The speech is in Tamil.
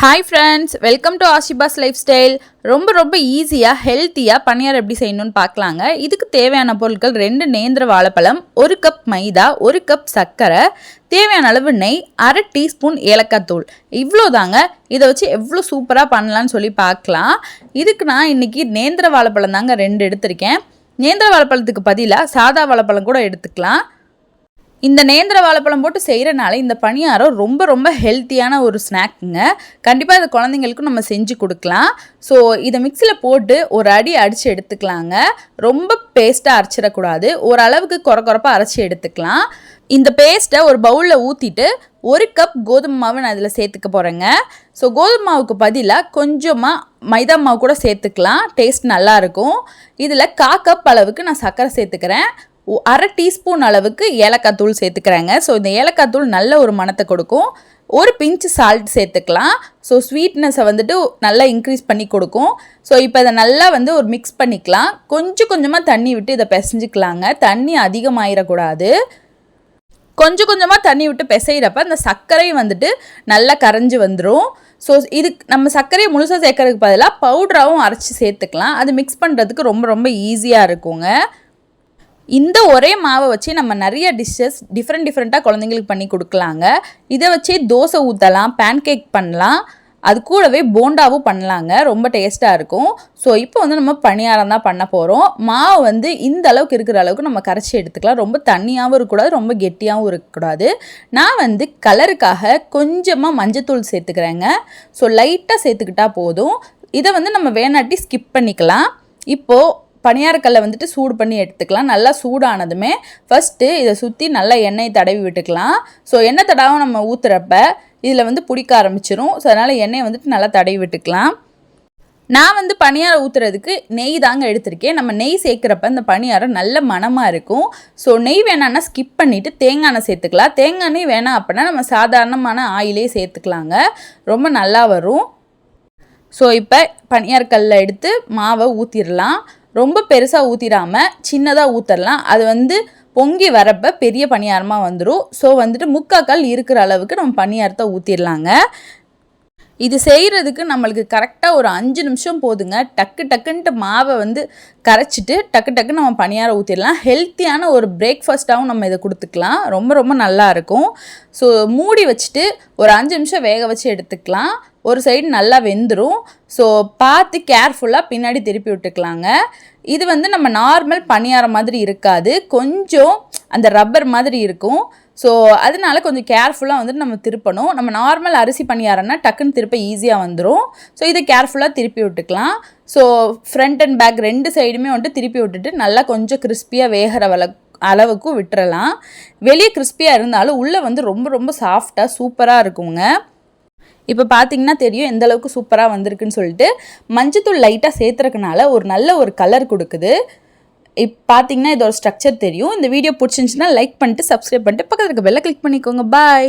Hi friends welcome to Ashiba's life style ரொம்ப ரொம்ப ஈஸியாக ஹெல்த்தியாக பணியார் எப்படி செய்யணும்னு பார்க்கலாங்க. இதுக்கு தேவையான பொருட்கள் ரெண்டு நேந்திர வாழைப்பழம் ஒரு கப் மைதா ஒரு கப் சர்க்கரை தேவையான அளவு நெய் அரை டீஸ்பூன் ஏலக்காய் தூள். இவ்வளோ தாங்க இதை வச்சு எவ்வளோ சூப்பராக பண்ணலான்னு சொல்லி பார்க்கலாம். இதுக்கு நான் இன்றைக்கி நேந்திர வாழைப்பழம் தாங்க ரெண்டு எடுத்திருக்கேன். நேந்திர வாழைப்பழத்துக்கு பதிலாக சாதா வாழைப்பழம் கூட எடுத்துக்கலாம். இந்த நேந்திர வாழைப்பழம் போட்டு செய்கிறனால இந்த பணியாரம் ரொம்ப ரொம்ப ஹெல்த்தியான ஒரு ஸ்நாக்குங்க கண்டிப்பாக இந்த குழந்தைங்களுக்கும் நம்ம செஞ்சு கொடுக்கலாம். ஸோ இதை மிக்சியில் போட்டு ஒரு அடி அடித்து எடுத்துக்கலாங்க. ரொம்ப பேஸ்ட்டாக அரைச்சிடக்கூடாது. ஓரளவுக்கு குறை குறைப்பாக அரைச்சி எடுத்துக்கலாம். இந்த பேஸ்ட்டை ஒரு பவுலில் ஊற்றிட்டு ஒரு கப் கோதுமை மாவு நான் இதில் சேர்த்துக்க போகிறேங்க ஸோ கோதுமை மாவுக்கு பதிலாக கொஞ்சமாக மைதா மாவு கூட சேர்த்துக்கலாம். டேஸ்ட் நல்லாயிருக்கும் இதில் கா கப் அளவுக்கு நான் சர்க்கரை சேர்த்துக்கிறேன். அரை டீஸ்பூன் அளவுக்கு ஏலக்காய் தூள் சேர்த்துக்கிறாங்க. ஸோ இந்த ஏலக்காய் தூள் நல்ல ஒரு மணத்தை கொடுக்கும். ஒரு பிஞ்சு சால்ட் சேர்த்துக்கலாம். ஸோ ஸ்வீட்னஸை வந்துட்டு நல்லா இன்க்ரீஸ் பண்ணி கொடுக்கும். ஸோ இப்போ இதை நல்லா வந்து ஒரு மிக்ஸ் பண்ணிக்கலாம். கொஞ்சம் கொஞ்சமாக தண்ணி விட்டு இதை பிசைஞ்சிக்கலாங்க. தண்ணி அதிகமாகிடக்கூடாது கொஞ்சம் கொஞ்சமாக தண்ணி விட்டு பிசைகிறப்ப அந்த சர்க்கரை வந்துட்டு நல்லா கரைஞ்சி வந்துடும் ஸோ இதுக்கு நம்ம சர்க்கரையை முழுசாக சேர்க்கறதுக்கு பதிலாக பவுடராகவும் அரைச்சி சேர்த்துக்கலாம். அது மிக்ஸ் பண்ணுறதுக்கு ரொம்ப ரொம்ப ஈஸியாக இருக்குங்க. இந்த ஒரே மாவை வச்சு நம்ம நிறைய டிஷ்ஷஸ் டிஃப்ரெண்ட் டிஃப்ரெண்ட்டாக குழந்தைங்களுக்கு பண்ணி கொடுக்கலாங்க. இதை வச்சே தோசை ஊற்றலாம் பேன் கேக் பண்ணலாம். அது கூடவே போண்டாவும் பண்ணலாங்க. ரொம்ப டேஸ்ட்டாக இருக்கும். ஸோ இப்போ வந்து நம்ம பணியாரம் தான் பண்ண போகிறோம் மாவு வந்து இந்த அளவுக்கு இருக்கிற அளவுக்கு நம்ம கரைச்சி எடுத்துக்கலாம். ரொம்ப தண்ணியாகவும் இருக்கக்கூடாது ரொம்ப கெட்டியாகவும் இருக்கக்கூடாது. நான் வந்து கலருக்காக கொஞ்சமாக மஞ்சத்தூள் சேர்த்துக்கிறேங்க. ஸோ லைட்டாக சேர்த்துக்கிட்டா போதும். இதை வந்து நம்ம வேணாட்டி ஸ்கிப் பண்ணிக்கலாம். இப்போது பணியாரக்கல்லை வந்துட்டு சூடு பண்ணி எடுத்துக்கலாம். நல்லா சூடானதுமே ஃபஸ்ட்டு இதை சுற்றி நல்லா எண்ணெய் தடவி விட்டுக்கலாம். ஸோ எண்ணெய் தடாவும் நம்ம ஊற்றுறப்ப இதில் வந்து பிடிக்க ஆரம்பிச்சிரும். ஸோ அதனால் எண்ணெயை வந்துட்டு நல்லா தடவி விட்டுக்கலாம். நான் வந்து பணியாரம் ஊற்றுறதுக்கு நெய் தாங்க எடுத்திருக்கேன். நம்ம நெய் சேர்க்குறப்ப இந்த பணியாரம் நல்ல மனமாக இருக்கும். ஸோ நெய் வேணான்னா ஸ்கிப் பண்ணிவிட்டு தேங்காய் எண்ணெய் சேர்த்துக்கலாம். தேங்காய் எண்ணெய் வேணாம் அப்படின்னா நம்ம சாதாரணமான ஆயிலே சேர்த்துக்கலாங்க. ரொம்ப நல்லா வரும். ஸோ இப்போ பனியார்கல்ல எடுத்து மாவை ஊற்றிடலாம் ரொம்ப பெருசாக ஊற்றிடாமல் சின்னதாக ஊற்றலாம் அது வந்து பொங்கி வரப்போ பெரிய பணியாரமாக வந்துடும் ஸோ வந்துட்டு முக்காக்கால் இருக்கிற அளவுக்கு நம்ம பணியாரத்தை ஊற்றிடலாங்க இது செய்கிறதுக்கு நம்மளுக்கு கரெக்டாக ஒரு அஞ்சு நிமிஷம் போதுங்க. டக்கு டக்குன்ட்டு மாவை வந்து கரைச்சிட்டு டக்கு டக்குன்னு நம்ம பணியாரம் ஊற்றிடலாம் ஹெல்த்தியான ஒரு பிரேக்ஃபாஸ்ட்டாகவும் நம்ம இதை கொடுத்துக்கலாம். ரொம்ப ரொம்ப நல்லாயிருக்கும் ஸோ மூடி வச்சுட்டு ஒரு அஞ்சு நிமிஷம் வேக வச்சு எடுத்துக்கலாம். ஒரு சைடு நல்லா வெந்துடும் ஸோ பார்த்து கேர்ஃபுல்லாக பின்னாடி திருப்பி விட்டுக்கலாங்க. இது வந்து நம்ம நார்மல் பணியாரம் மாதிரி இருக்காது. கொஞ்சம் அந்த ரப்பர் மாதிரி இருக்கும். ஸோ அதனால கொஞ்சம் கேர்ஃபுல்லாக வந்துட்டு நம்ம திருப்பணும். நம்ம நார்மல் அரிசி பணியாரம்னா டக்குன்னு திருப்ப ஈஸியாக வந்துடும் ஸோ இதை கேர்ஃபுல்லாக திருப்பி விட்டுக்கலாம். ஸோ ஃப்ரண்ட் அண்ட் பேக் ரெண்டு சைடுமே வந்துட்டு திருப்பி விட்டுட்டு நல்லா கொஞ்சம் கிறிஸ்பியாக வேகிற வள அளவுக்கு விட்டுறலாம். வெளியே கிறிஸ்பியாக இருந்தாலும் உள்ளே வந்து ரொம்ப ரொம்ப சாஃப்டாக சூப்பராக இருக்குங்க. இப்போ பார்த்தீங்கன்னா தெரியும் எந்த அளவுக்கு சூப்பராக வந்திருக்குன்னு சொல்லிட்டு. மஞ்சத்தூள் லைட்டாக சேர்த்துறதுனால ஒரு நல்ல ஒரு கலர் கொடுக்குது. இப்போ பார்த்தீங்கன்னா இதோட ஸ்ட்ரக்சர் தெரியும். இந்த வீடியோ பிடிச்சிருந்துச்சின்னா லைக் பண்ணிட்டு சப்ஸ்கிரைப் பண்ணிட்டு பக்கத்தில் இருக்க பெல்லை கிளிக் பண்ணிக்கோங்க. பாய்